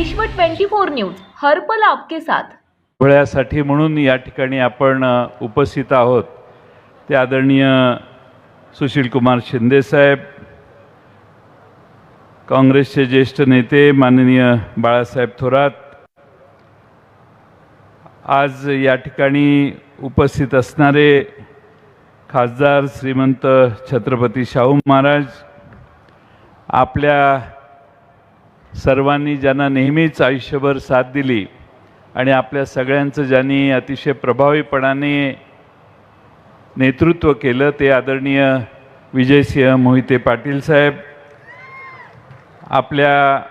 विश्व 24 न्यूज हर्पल आपके साथ. सोहळ्यासाठी म्हणून या ठिकाणी आपण उपस्थित आहोत. ते आदरणीय सुशीलकुमार शिंदेसाहेब काँग्रेसचे ज्येष्ठ नेते माननीय बाळासाहेब थोरात. आज या ठिकाणी उपस्थित असणारे खासदार श्रीमंत छत्रपती शाहू महाराज आपल्या सर्वांनी ज्यांना नेहमीच आयुष्यभर साथ दिली आणि आपल्या सगळ्यांचं ज्यांनी अतिशय प्रभावीपणाने नेतृत्व केलं ते आदरणीय विजयसिंह मोहिते पाटील साहेब. आपल्या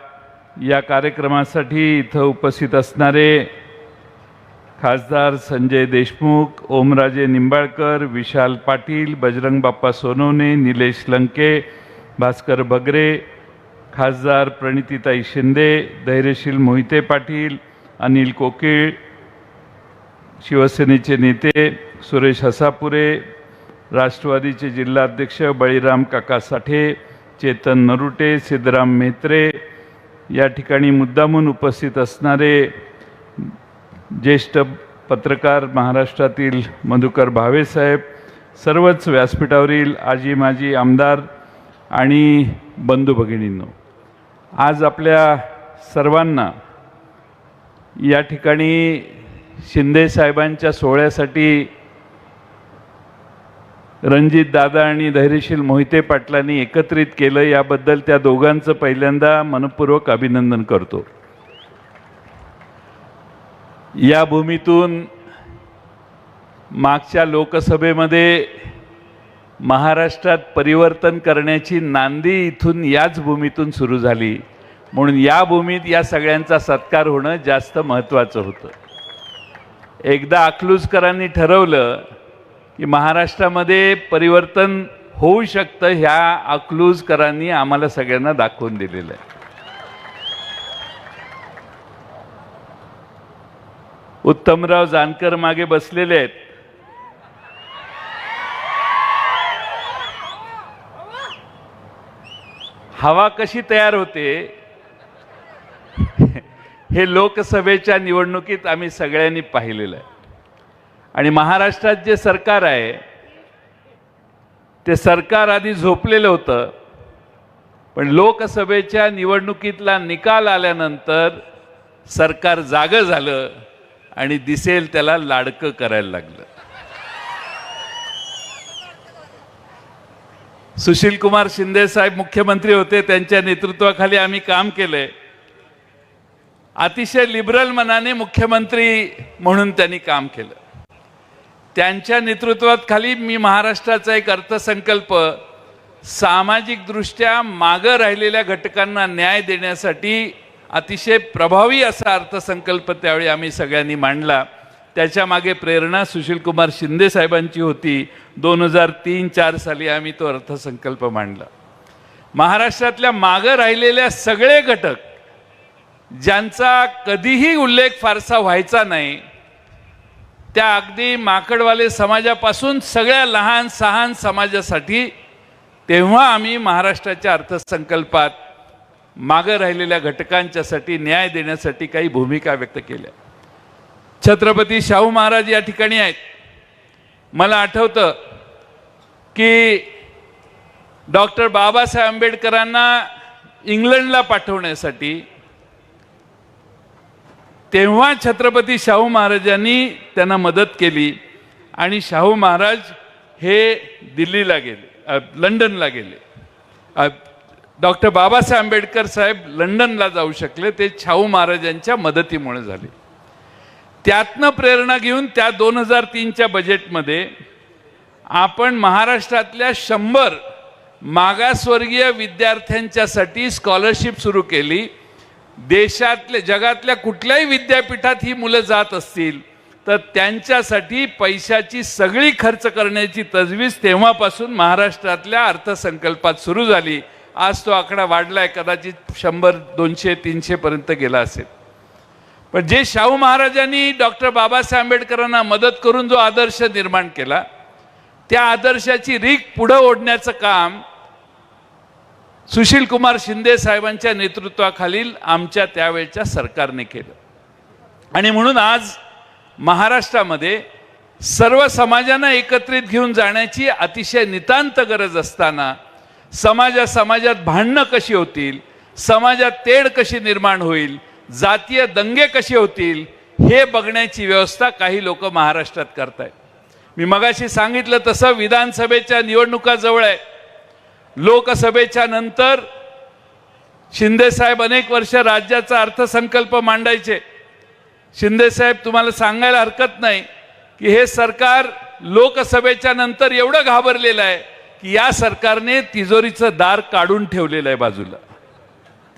या कार्यक्रमासाठी इथं उपस्थित असणारे खासदार संजय देशमुख ओमराजे निंबाळकर विशाल पाटील बजरंग बाप्पा सोनवणे निलेश लंके भास्कर बगरे खासदार प्रणितीताई शिंदे धैर्यशील मोहिते पाटील अनिल कोकीळ शिवसेनेचे नेते सुरेश हसापुरे राष्ट्रवादीचे जिल्हाध्यक्ष बळीराम काका साठे चेतन नरुटे सिद्धराम मेत्रे या ठिकाणी मुद्दामून उपस्थित असणारे ज्येष्ठ पत्रकार महाराष्ट्रातील मधुकर भावेसाहेब सर्वच व्यासपीठावरील आजी माजी आमदार आणि बंधू भगिनींनो. आज आपल्या सर्वांना या ठिकाणी शिंदे साहेबांच्या सोहळ्यासाठी रणजित दादा आणि धैर्यशील मोहिते पाटलांनी एकत्रित केलं. याबद्दल त्या दोघांचं पहिल्यांदा मनपूर्वक अभिनंदन करतो. या भूमीतून मागच्या लोकसभेमध्ये महाराष्ट्रात परिवर्तन करण्याची नांदी इथून याच भूमीतून सुरू झाली. म्हणून या भूमीत या सगळ्यांचा सत्कार होणं जास्त महत्त्वाचं होतं. एकदा अकलूजकरांनी ठरवलं की महाराष्ट्रामध्ये परिवर्तन होऊ शकतं ह्या अकलूजकरांनी आम्हाला सगळ्यांना दाखवून दिलेलं आहे. उत्तमराव जानकर मागे बसलेले आहेत. हवा कशी तयार होते? हे लोकसभेच्या निवडणुकीत आम्ही सगळ्यांनी पाहिलेलं आहे. आणि महाराष्ट्रात जे सरकार आहे ते सरकार आधी झोपलेलं होतं पण लोकसभेच्या निवडणुकीतला निकाल आल्यानंतर सरकार जागं झालं आणि दिसेल त्याला लाडकं करायला लागलं. सुशील कुमार शिंदे साहेब मुख्यमंत्री होते त्यांच्या नेतृत्वाखाली आम्ही काम केलंय. अतिशय लिबरल मनाने मुख्यमंत्री म्हणून त्यांनी काम केलं. त्यांच्या नेतृत्वात खाली मी महाराष्ट्राचा एक अर्थसंकल्प सामाजिकदृष्ट्या मागं राहिलेल्या घटकांना न्याय देण्यासाठी अतिशय प्रभावी असा अर्थसंकल्प त्यावेळी आम्ही सगळ्यांनी मांडला. त्याच्यामागे प्रेरणा सुशीलकुमार शिंदे साहेबांची होती. दोन हजार तीन चार साली आम्ही तो अर्थसंकल्प मांडला. महाराष्ट्रातल्या मागं राहिलेल्या सगळे घटक ज्यांचा कधीही उल्लेख फारसा व्हायचा नाही त्या अगदी माकडवाले समाजापासून सगळ्या लहान सहान समाजासाठी तेव्हा आम्ही महाराष्ट्राच्या अर्थसंकल्पात मागं राहिलेल्या घटकांच्यासाठी न्याय देण्यासाठी काही भूमिका व्यक्त केल्या. छत्रपती शाहू महाराज या ठिकाणी आहेत. मला आठवतं की डॉक्टर बाबासाहेब आंबेडकरांना इंग्लंडला पाठवण्यासाठी तेव्हा छत्रपती शाहू महाराजांनी त्यांना मदत केली आणि शाहू महाराज हे दिल्लीला गेले लंडनला गेले. डॉक्टर बाबासाहेब आंबेडकर साहेब लंडनला जाऊ शकले ते शाहू महाराजांच्या मदतीमुळे झाले. त्यातनं प्रेरणा घेऊन त्या दोन हजार तीनच्या बजेटमध्ये आपण महाराष्ट्रातल्या शंभर मागासवर्गीय विद्यार्थ्यांच्यासाठी स्कॉलरशिप सुरू केली. देशातल्या जगातल्या कुठल्याही विद्यापीठात ही मुलं जात असतील तर त्यांच्यासाठी पैशाची सगळी खर्च करण्याची तजवीज तेव्हापासून महाराष्ट्रातल्या अर्थसंकल्पात सुरू झाली. आज तो आकडा वाढलाय कदाचित शंभर दोनशे तीनशेपर्यंत गेला असेल. पण जे शाहू महाराजांनी डॉक्टर बाबासाहेब आंबेडकरांना मदत करून जो आदर्श निर्माण केला त्या आदर्शाची रीक पुढं ओढण्याचं काम सुशील कुमार शिंदे साहेबांच्या नेतृत्वाखालील आमच्या त्यावेळच्या सरकारने केलं. आणि म्हणून आज महाराष्ट्रामध्ये सर्व समाजांना एकत्रित घेऊन जाण्याची अतिशय नितांत गरज असताना समाजा समाजात भांडणं कशी होतील समाजात तेढ कशी निर्माण होईल जातीय दंगे कसे होतील हे बघण्याची व्यवस्था काही लोक महाराष्ट्रात करतायत. मी मगाशी सांगितलं तसं विधानसभेच्या निवडणुका जवळ आहे. लोकसभेच्या नंतर शिंदेसाहेब अनेक वर्ष राज्याचा अर्थसंकल्प मांडायचे. शिंदेसाहेब तुम्हाला सांगायला हरकत नाही की हे सरकार लोकसभेच्या नंतर एवढं घाबरलेलं आहे की या सरकारने तिजोरीचं दार काढून ठेवलेलं आहे बाजूला.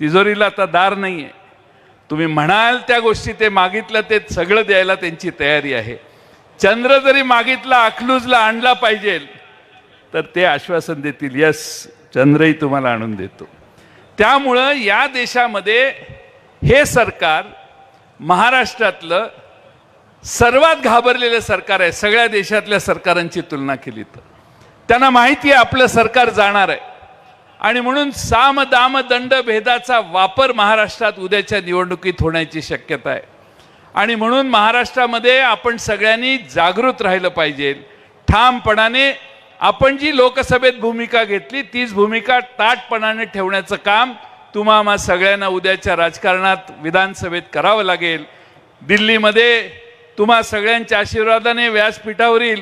तिजोरीला आता दार नाही आहे तुम्ही म्हणाल त्या गोष्टी ते मागितलं ते सगळं द्यायला त्यांची तयारी आहे. चंद्र जरी मागितला अखलूजला आणला पाहिजे तर ते आश्वासन देतील यस चंद्रही तुम्हाला आणून देतो. त्यामुळं या देशामध्ये हे सरकार महाराष्ट्रातलं सर्वात घाबरलेलं सरकार आहे सगळ्या देशातल्या सरकारांची तुलना केली तर. त्यांना माहिती आहे आपलं सरकार जाणार आहे. आणि म्हणून साम दाम दंड भेदाचा वापर महाराष्ट्रात उद्याच्या निवडणुकीत होण्याची शक्यता आहे. आणि म्हणून महाराष्ट्रामध्ये आपण सगळ्यांनी जागृत राहिलं पाहिजे. ठामपणाने आपण जी लोकसभेत भूमिका घेतली तीच भूमिका ताटपणाने ठेवण्याचं काम तुम्हा सगळ्यांना उद्याच्या राजकारणात विधानसभेत करावं लागेल. दिल्लीमध्ये तुम्हा सगळ्यांच्या आशीर्वादाने व्यासपीठावरील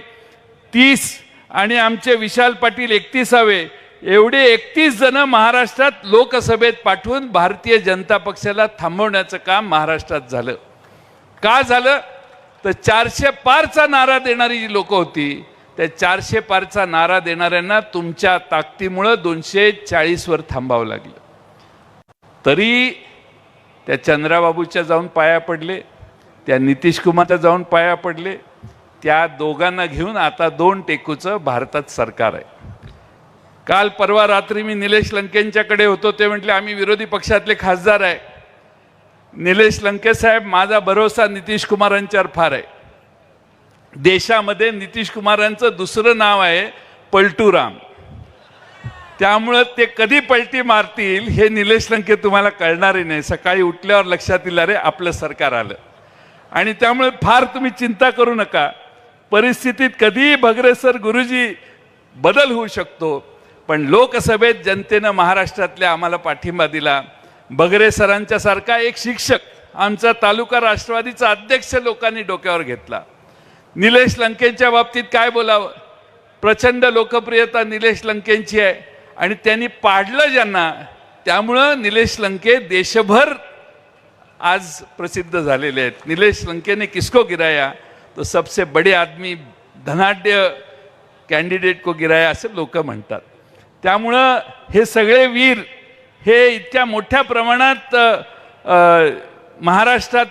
तीस आणि आमचे विशाल पाटील एकतीसावे एवढे एकतीस जण महाराष्ट्रात लोकसभेत पाठवून भारतीय जनता पक्षाला थांबवण्याचं काम महाराष्ट्रात झालं. का झालं? तर चारशे पारचा नारा देणारी जी लोक होती त्या चारशे पारचा नारा देणाऱ्यांना तुमच्या ताकदीमुळं दोनशे चाळीसवर थांबावं लागलं. तरी त्या चंद्राबाबूच्या जाऊन पाया पडले त्या नितीश कुमारच्या जाऊन पाया पडले त्या दोघांना घेऊन आता दोन टेकूचं भारतात सरकार आहे. काल परवा रात्री मी निलेश लंकेंच्याकडे होतो ते म्हटले आम्ही विरोधी पक्षातले खासदार आहे. निलेश लंके साहेब माझा भरोसा नितीश कुमारांच्यावर फार आहे. देशामध्ये नितीश कुमारांचं दुसरं नाव आहे पलटूराम. त्यामुळं ते कधी पलटी मारतील हे निलेश लंके तुम्हाला कळणारही नाही. सकाळी उठल्यावर लक्षात येईल अरे आपलं सरकार आलं. आणि त्यामुळे फार तुम्ही चिंता करू नका. परिस्थितीत कधीही भगरेसर गुरुजी बदल होऊ शकतो. पण लोकसभेत जनतेनं महाराष्ट्रातल्या आम्हाला पाठिंबा दिला. बगरे सरांच्या सारखा एक शिक्षक आमचा तालुका राष्ट्रवादीचा अध्यक्ष लोकांनी डोक्यावर घेतला. निलेश लंकेंच्या बाबतीत काय बोलावं? प्रचंड लोकप्रियता निलेश लंकेंची आहे आणि त्यांनी पाडलं ज्यांना त्यामुळं निलेश लंके देशभर आज प्रसिद्ध झालेले आहेत. निलेश लंकेने किसको गिराया? तो सबसे बडे आदमी धनाढ्य कॅन्डिडेट को गिराया असे लोक म्हणतात. त्यामुळं हे सगळे वीर हे इतक्या मोठ्या प्रमाणात महाराष्ट्रात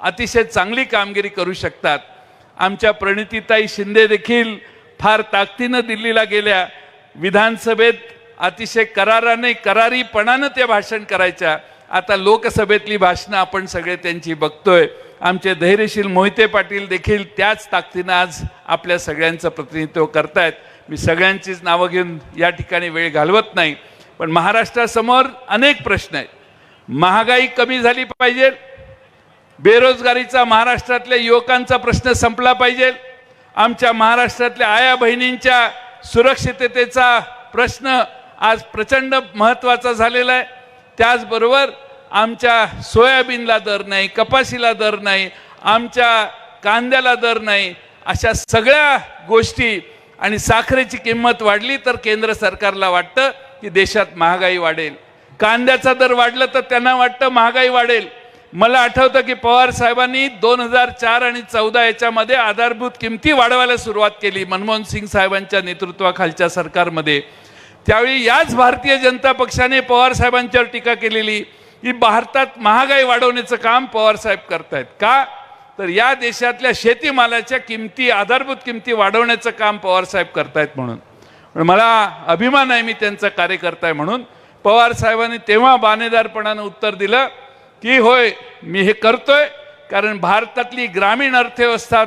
अतिशय चांगली कामगिरी करू शकतात. आमच्या प्रणितीताई शिंदे देखील फार ताकदीनं दिल्लीला गेल्या. विधानसभेत अतिशय कराराने करारीपणानं त्या भाषण करायच्या. आता लोकसभेतली भाषणं आपण सगळे त्यांची बघतोय. आमचे धैर्यशील मोहिते पाटील देखील त्याच ताकदीनं आज आपल्या सगळ्यांचं प्रतिनिधित्व करतायत. मी सगळ्यांचीच नावं घेऊन या ठिकाणी वेळ घालवत नाही पण महाराष्ट्रासमोर अनेक प्रश्न आहेत. महागाई कमी झाली पाहिजे बेरोजगारीचा महाराष्ट्रातल्या युवकांचा प्रश्न संपला पाहिजे आमच्या महाराष्ट्रातल्या आया बहिणींच्या सुरक्षिततेचा प्रश्न आज प्रचंड महत्त्वाचा झालेला आहे. त्याचबरोबर आमच्या सोयाबीनला दर नाही कपाशीला दर नाही आमच्या कांद्याला दर नाही अशा सगळ्या गोष्टी आणि साखरेची किंमत वाढली तर केंद्र सरकारला वाटतं की देशात महागाई वाढेल. कांद्याचा दर वाढलं तर त्यांना वाटतं महागाई वाढेल. मला आठवतं की पवार साहेबांनी दोन हजार चार आणि चौदा याच्यामध्ये आधारभूत किमती वाढवायला सुरुवात केली मनमोहन सिंग साहेबांच्या नेतृत्वाखालच्या सरकारमध्ये. त्यावेळी याच भारतीय जनता पक्षाने पवार साहेबांच्यावर टीका केलेली की भारतात महागाई वाढवण्याचं काम पवार साहेब करतायत. का? तर या देशातल्या शेतीमालाच्या किमती आधारभूत किमती वाढवण्याचं काम पवार साहेब करतायत म्हणून. मला अभिमान आहे मी त्यांचा कार्यकर्ता आहे म्हणून पवारसाहेबांनी तेव्हा बानेदारपणानं उत्तर दिलं की होय मी हे करतोय कारण भारतातली ग्रामीण अर्थव्यवस्था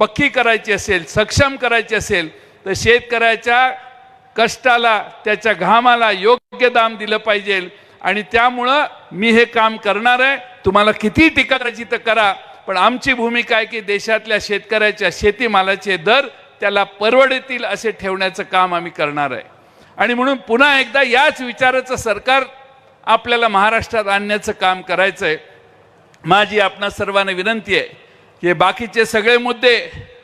पक्की करायची असेल सक्षम करायची असेल तर शेतकऱ्याच्या कष्टाला त्याच्या घामाला योग्य योग्य दाम दिलं पाहिजे आणि त्यामुळं मी हे काम करणार आहे. तुम्हाला किती टीका करायची तर करा पण आमची भूमिका आहे की देशातल्या शेतकऱ्याच्या शेतीमालाचे दर त्याला परवडतील असे ठेवण्याचं काम आम्ही करणार आहे. आणि म्हणून पुन्हा एकदा याच विचाराचं सरकार आपल्याला महाराष्ट्रात आणण्याचं काम करायचं आहे माझी आपणा सर्वांना विनंती आहे की बाकीचे सगळे मुद्दे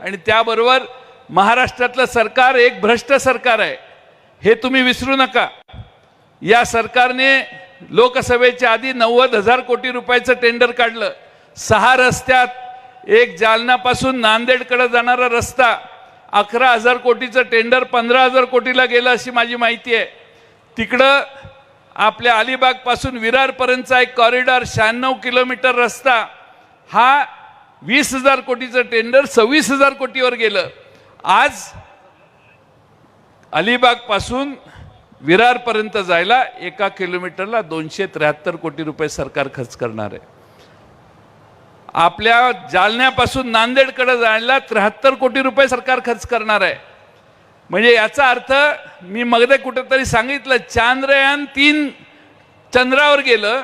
आणि त्याबरोबर महाराष्ट्रातलं सरकार एक भ्रष्ट सरकार आहे हे तुम्ही विसरू नका. या सरकारने लोकसभेच्या आधी नव्वद हजार कोटी रुपयाचं टेंडर काढलं. सहा रस्त्यात एक जालनापासून नांदेडकडे जाणारा रस्ता अकरा हजार कोटीचं टेंडर पंधरा हजार कोटीला गेलं अशी माझी माहिती आहे. तिकडं आपल्या अलिबागपासून विरारपर्यंतचा एक कॉरिडॉर शहाण्णव किलोमीटर रस्ता हा वीस हजार कोटीचं टेंडर सव्वीस हजार कोटीवर गेलं. आज अलिबागपासून विरारपर्यंत जायला एका किलोमीटरला दोनशे त्र्याहत्तर कोटी रुपये सरकार खर्च करणार आहे. आपल्या जालन्यापासून नांदेडकडे जायला त्र्याहत्तर कोटी रुपये सरकार खर्च करणार आहे. म्हणजे याचा अर्थ मी मगदे कुठेतरी सांगितलं चांद्रयान तीन चंद्रावर गेलं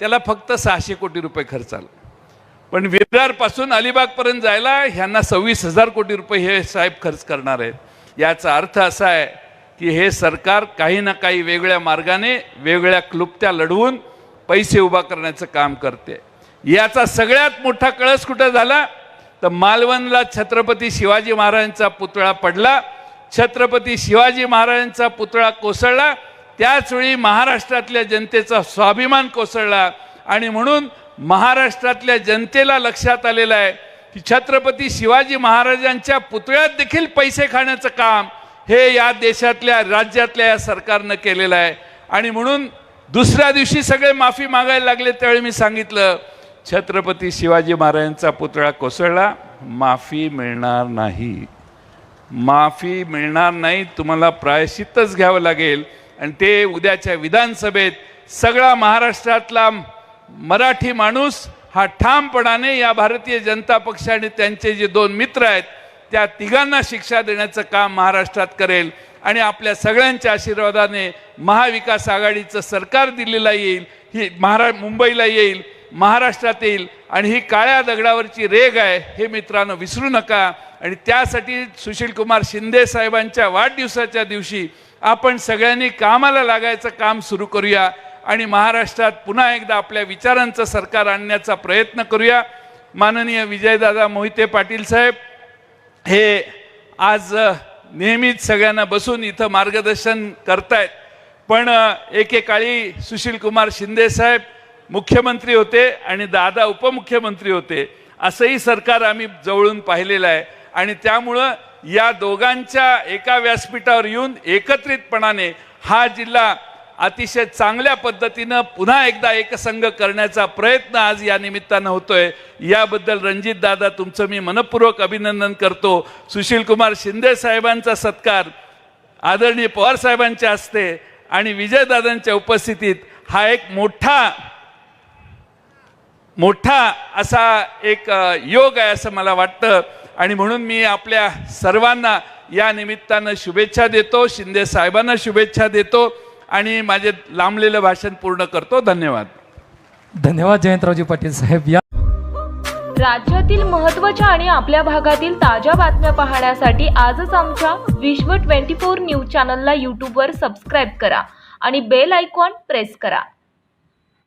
त्याला फक्त सहाशे कोटी रुपये खर्च आला. पण विरारपासून अलिबागपर्यंत जायला ह्यांना सव्वीस हजार कोटी रुपये हे साहेब खर्च करणार आहेत. याचा अर्थ असा आहे की हे सरकार काही ना काही वेगळ्या मार्गाने वेगळ्या क्लुप्त्या लढवून पैसे उभा करण्याचं काम करते. याचा सगळ्यात मोठा कळस कुठं झाला? तर मालवणला छत्रपती शिवाजी महाराजांचा पुतळा पडला. छत्रपती शिवाजी महाराजांचा पुतळा कोसळला. त्याचवेळी महाराष्ट्रातल्या जनतेचा स्वाभिमान कोसळला. आणि म्हणून महाराष्ट्रातल्या जनतेला लक्षात आलेलं आहे की छत्रपती शिवाजी महाराजांच्या पुतळ्यात देखील पैसे खाण्याचं काम हे या देशातल्या राज्यातल्या या सरकारनं केलेलं आहे. आणि म्हणून दुसऱ्या दिवशी सगळे माफी मागायला लागले त्यावेळी मी सांगितलं छत्रपती शिवाजी महाराजांचा पुतळा कोसळला माफी मिळणार नाही. माफी मिळणार नाही तुम्हाला प्रायश्चितच घ्यावं लागेल. आणि ते उद्याच्या विधानसभेत सगळा महाराष्ट्रातला मराठी माणूस हा ठामपणाने या भारतीय जनता पक्ष आणि त्यांचे जे दोन मित्र आहेत त्या तिघांना शिक्षा देण्याचं काम महाराष्ट्रात करेल. आणि आपल्या सगळ्यांच्या आशीर्वादाने महाविकास आघाडीचं सरकार दिल्लीला येईल ही महारा मुंबईला येईल. महाराष्ट्रात येईल आणि ही काळ्या दगडावरची रेग आहे हे मित्रांनो विसरू नका. आणि त्यासाठी सुशीलकुमार शिंदे साहेबांच्या वाढदिवसाच्या दिवशी आपण सगळ्यांनी कामाला लागायचं काम सुरू करूया आणि महाराष्ट्रात पुन्हा एकदा आपल्या विचारांचं सरकार आणण्याचा प्रयत्न करूया. माननीय विजयदादा मोहिते पाटील साहेब हे आज नेहमीच सगळ्यांना बसून इथं मार्गदर्शन करतायत. पण एकेकाळी सुशीलकुमार शिंदे साहेब मुख्यमंत्री होते आणि दादा उपमुख्यमंत्री होते असंही सरकार आम्ही जवळून पाहिलेलं आहे. आणि त्यामुळं या दोघांच्या एका व्यासपीठावर येऊन एकत्रितपणाने हा जिल्हा अतिशय चांगल्या पद्धतीनं पुन्हा एकदा एकसंघ करण्याचा प्रयत्न आज या निमित्तानं होतोय. याबद्दल रणजित दादा तुमचं मी मनपूर्वक अभिनंदन करतो. सुशील कुमार शिंदे साहेबांचा सत्कार आदरणीय पवार साहेबांच्या हस्ते आणि विजयदादांच्या उपस्थितीत हा एक मोठा मोठा असा एक योग आहे असं मला वाटतं. आणि म्हणून मी आपल्या सर्वांना या निमित्तानं शुभेच्छा देतो शिंदे साहेबांना शुभेच्छा देतो आणि माझे लांबलेलं भाषण पूर्ण करतो. धन्यवाद. धन्यवाद जयंतरावजी पाटील साहेब. या राज्यातील महत्त्वाच्या आणि आपल्या भागातील ताज्या बातम्या पाहण्यासाठी आजच आमच्या विश्व 24 न्यूज चॅनलला यूट्यूबवर सबस्क्राईब करा आणि बेल आयकॉन प्रेस करा.